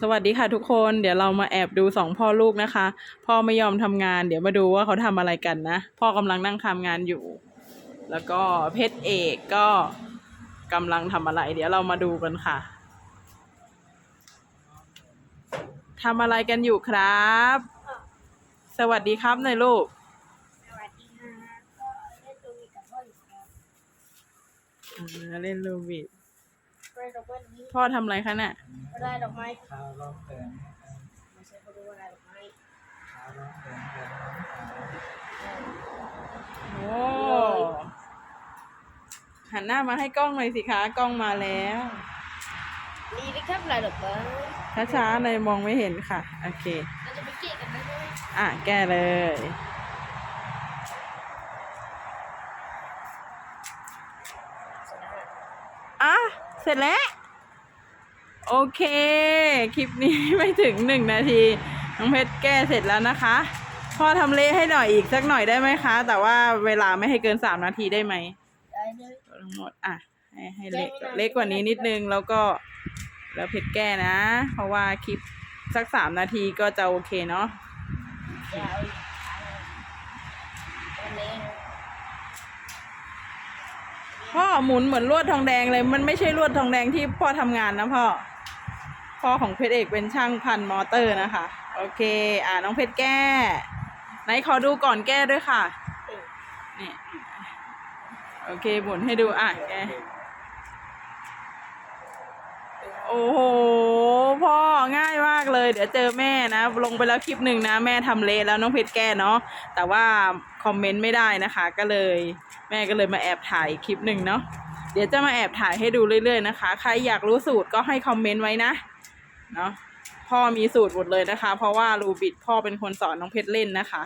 สวัสดีค่ะทุกคนเดี๋ยวเรามาแอบดูสองพ่อลูกนะคะ พ่อไม่ยอมทำงาน เดี๋ยวมาดูว่าเขาทำอะไรกันนะ พ่อกำลังนั่งทำงานอยู่ แล้วก็เพชรเอกก็กำลังทำอะไร เดี๋ยวเรามาดูกันค่ะทำอะไรกันอยู่ครับ สวัสดีครับหน่อยลูก สวัสดีค่ะก็เล่นตัววีกับพ่ออยู่ครับอ่าเล่นลูบิดเล่นดอกไม้นี้พ่อทำอะไรคะเนี่ย ก็ได้ดอกไม้ข้าวร้องเพลงให้กันไม่ใช่เขาดูว่าได้ดอกไม้ข้าวร้องเพลงเพลงร้องเพลงโอ้หันหน้ามาให้กล้องหน่อยสิคะกล้องมาแล้วนี่นะครับลายดอกไม้ช้าๆเลยมองไม่เห็นค่ะ โอเคเราจะไปเกะกันไหมใช่ไหมอะแก้เลยอะเสร็จแล้ว โอเค คลิปนี้ไม่ถึงหนึ่งนาที น้องเพชรแก้เสร็จแล้วนะคะ พ่อทำเละให้หน่อยอีกสักหน่อยได้ไหมคะ แต่ว่าเวลาไม่ให้เกินสามนาทีได้ไหมได้เลยทั้งหมดอะให้ให้เล็กเล็กกว่านี้นิดนึงแล้วก็แล้วเพชรแก้นะ เพราะว่าคลิปสักสามนาทีก็จะโอเคเนาะพ่อหมุนเหมือนลวดทองแดงเลย มันไม่ใช่ลวดทองแดงที่พ่อทำงานนะพ่อ พ่อของเพชรเอกเป็นช่างพันมอเตอร์นะคะ โอเค อ่าน้องเพชรแก้ ไหนขอดูก่อนแก้ด้วยค่ะ นี่โอเคหมุนให้ดูอะแกโอ้โหพ่อง่ายมากเลย เดี๋ยวเจอแม่นะ ลงไปแล้วคลิปหนึ่งนะ แม่ทำเละแล้วน้องเพชรแก้เนาะแต่ว่าคอมเมนต์ไม่ได้นะคะ ก็เลย แม่ก็เลยมาแอบถ่ายคลิปหนึ่งเนาะเดี๋ยวจะมาแอบถ่ายให้ดูเรื่อยๆนะคะ ใครอยากรู้สูตรก็ให้คอมเมนต์ไว้นะ เนาะพ่อมีสูตรหมดเลยนะคะ เพราะว่ารูบิดพ่อเป็นคนสอนน้องเพชรเล่นนะคะ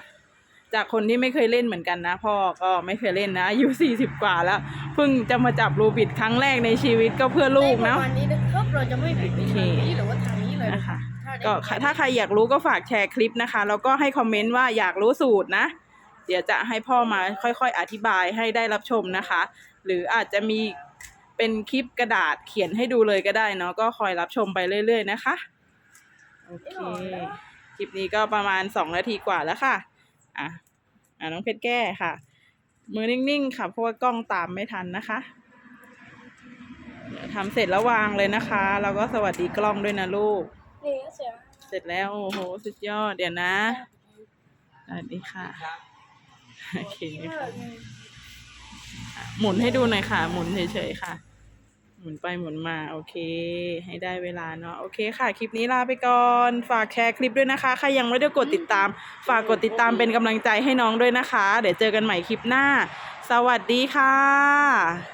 จากคนที่ไม่เคยเล่นเหมือนกันนะ พ่อก็ไม่เคยเล่นนะอายุสี่สิบกว่าแล้วเพิ่งจะมาจับรูบิดครั้งแรกในชีวิตก็เพื่อลูกเนาะในวันนี้นะครับเราจะไม่ผิดไปทางนี้หรือว่าทางนี้เลยนะคะถ้าได้ก็ค่ะถ้าใครอยากรู้ก็ฝากแชร์คลิปนะคะ แล้วก็ให้คอมเมนต์ว่าอยากรู้สูตรนะ เดี๋ยวจะให้พ่อมาค่อยๆ อธิบายให้ได้รับชมนะคะ หรืออาจจะมี เป็นคลิปกระดาษเขียนให้ดูเลยก็ได้เนาะก็คอยรับชมไปเรื่อย ๆ นะคะโอเคคลิปนี้ก็ประมาณสองนาทีกว่าแล้วค่ะอะอะน้องเพชรแก้ค่ะ มือนิ่งๆค่ะเพราะว่ากล้องตามไม่ทันนะคะทำเสร็จแล้ววางเลยนะคะ แล้วก็สวัสดีกล้องด้วยนะลูกเสร็จแล้วโอ้โหสุดยอดเดี๋ยวนะสวัสดีค่ะโอเคค่ะ หมุนให้ดูหน่อยค่ะ หมุนเฉยๆค่ะ หมุนไปหมุนมา โอเค ให้ได้เวลาเนาะ โอเคค่ะ คลิปนี้ลาไปก่อน ฝากแชร์คลิปด้วยนะคะ ใครยังไม่ได้กดติดตาม ฝากกดติดตามเป็นกำลังใจให้น้องด้วยนะคะ เดี๋ยวเจอกันใหม่คลิปหน้า สวัสดีค่ะ